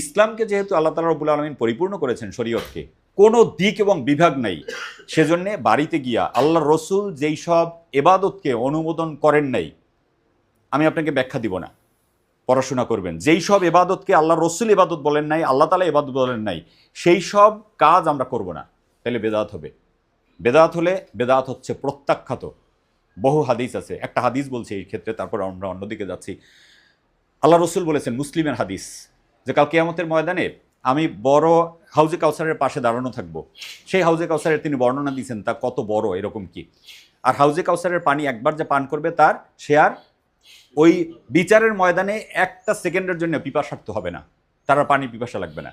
ইসলামকে যেহেতু আল্লাহ তালা রবুল আলমিন পরিপূর্ণ করেছেন শরীয়তকে, কোনো দিক এবং বিভাগ নাই। সেজন্যে বাড়িতে গিয়া আল্লাহ রসুল যেই সব এবাদতকে অনুমোদন করেন নাই, আমি আপনাকে ব্যাখ্যা দিব না। পড়াশোনা করবেন। যেই সব এবাদতকে আল্লাহ রসুল এবাদত বলেন নাই, আল্লাহ তালা এবাদত বলেন নাই, সেই সব কাজ আমরা করব না। তাহলে বেদাত হবে। বেদাত হলে বেদাত হচ্ছে প্রত্যাখ্যাত। বহু হাদিস আছে। একটা হাদিস বলছে এই ক্ষেত্রে, তারপর আমরা অন্যদিকে যাচ্ছি। আল্লাহ রসুল বলেছেন, মুসলিমের হাদিস। যে কাল কেয়ামতের ময়দানে আমি বড় হাউজে কাউসারের পাশে দাঁড়ানো থাকব। সেই হাউজে কাউসারের তিনি বর্ণনা দিয়েছেন, তা কত বড়, এরকম কি? আর হাউজে কাউসারের পানি একবার যে পান করবে, তার সে আর ওই বিচারের ময়দানে একটা সেকেন্ডের জন্য পিপাসার্থ হবে না। তার পানি পিপাসা লাগবে না।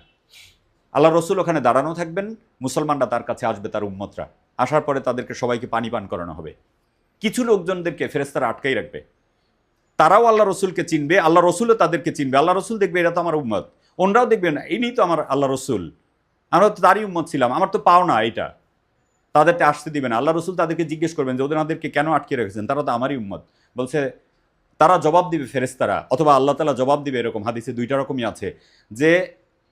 আল্লাহ রসুল ওখানে দাঁড়ানো থাকবেন, মুসলমানরা তার কাছে আসবে, তার উম্মতরা। আসার পরে তাদেরকে সবাইকে পানি পান করানো হবে। কিছু লোকজনদেরকে ফেরেস্তারা আটকাই রাখবে। তারাও আল্লাহ রসুলকে চিনবে, আল্লাহ রসুলও তাদেরকে চিনবে। আল্লাহ রসুল দেখবে, এটা তো আমার উম্মত। ওনরাও দেখবে না ইনি তো আমার আল্লাহ রসুল। আমরা তো তারই উম্মত ছিলাম, আমার তো পাও না এটা। তাদেরকে আসতে দিবে না। আল্লাহ রসুল তাদেরকে জিজ্ঞেস করবেন যে, ওদেরকে কেন আটকে রেখেছেন? তারা তো আমারই উম্মত। বলছে, তারা জবাব দিবে ফেরেস্তারা অথবা আল্লাহ তালা জবাব দিবে, এরকম হাদিসে দুইটা রকমই আছে। যে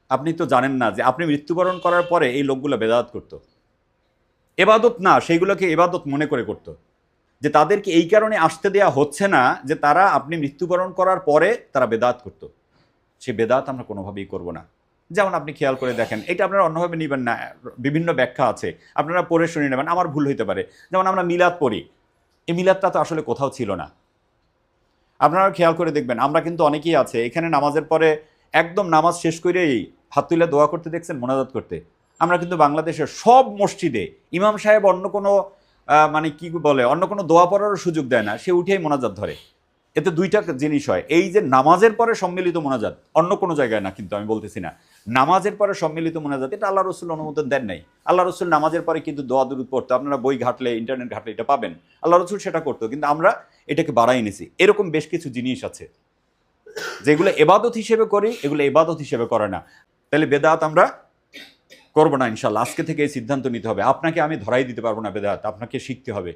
আপনি তো জানেন না যে, আপনি মৃত্যুবরণ করার পরে এই লোকগুলো বেদাত করতো। এবাদত না, সেইগুলোকে এবাদত মনে করে করতো। যে তাদেরকে এই কারণে আসতে দেয়া হচ্ছে না যে তারা আপনি মৃত্যুবরণ করার পরে তারা বেদাত করতো। সে বেদাত আমরা কোনোভাবেই করব না। যেমন আপনি খেয়াল করে দেখেন, এটা আপনারা অন্যভাবে নেবেন না, বিভিন্ন ব্যাখ্যা আছে। আপনারা পড়ে শুনে নেবেন, আমার ভুল হইতে পারে। যেমন আমরা মিলাদ পড়ি। এই মিলাদটা তো আসলে কোথাও ছিল না। আপনারা খেয়াল করে দেখবেন, আমরা কিন্তু অনেকেই আছে, এখানে নামাজের পরে একদম নামাজ শেষ করেই হাত তুলে দোয়া করতে দেখছেন, মোনাজাত করতে। আমরা কিন্তু বাংলাদেশের সব মসজিদে ইমাম সাহেব অন্য কোনো মানে কি বলে, অন্য কোনো দোয়া পড়ারও সুযোগ দেয় না, সে উঠেই মোনাজাত ধরে। এতে দুইটা জিনিস হয়, এই যে নামাজের পরে সম্মিলিত মোনাজাত, অন্য কোনো জায়গায় না, কিন্তু আমি বলতেছি না। নামাজের পরে সম্মিলিত মোনাজাত, এটা আল্লাহ রসুল অনুমোদন দেন নাই। আল্লাহ রসুল নামাজের পরে কিন্তু দোয়া দুরুদ পড়তো, আপনারা বই ঘাটলে, ইন্টারনেট ঘাটলে এটা পাবেন। আল্লাহ রসুল সেটা করতো, কিন্তু আমরা এটাকে বাড়াই এনেছি। এরকম বেশ কিছু জিনিস আছে, যেগুলো এবাদত হিসেবে করি, এগুলো এবাদত হিসেবে করে না। তাহলে বেদাত আমরা করব না ইনশাল্লাহ। আজকে থেকে এই সিদ্ধান্ত নিতে হবে। আপনাকে আমি ধরাই দিতে পারব না বেদাত। আপনাকে শিখতে হবে।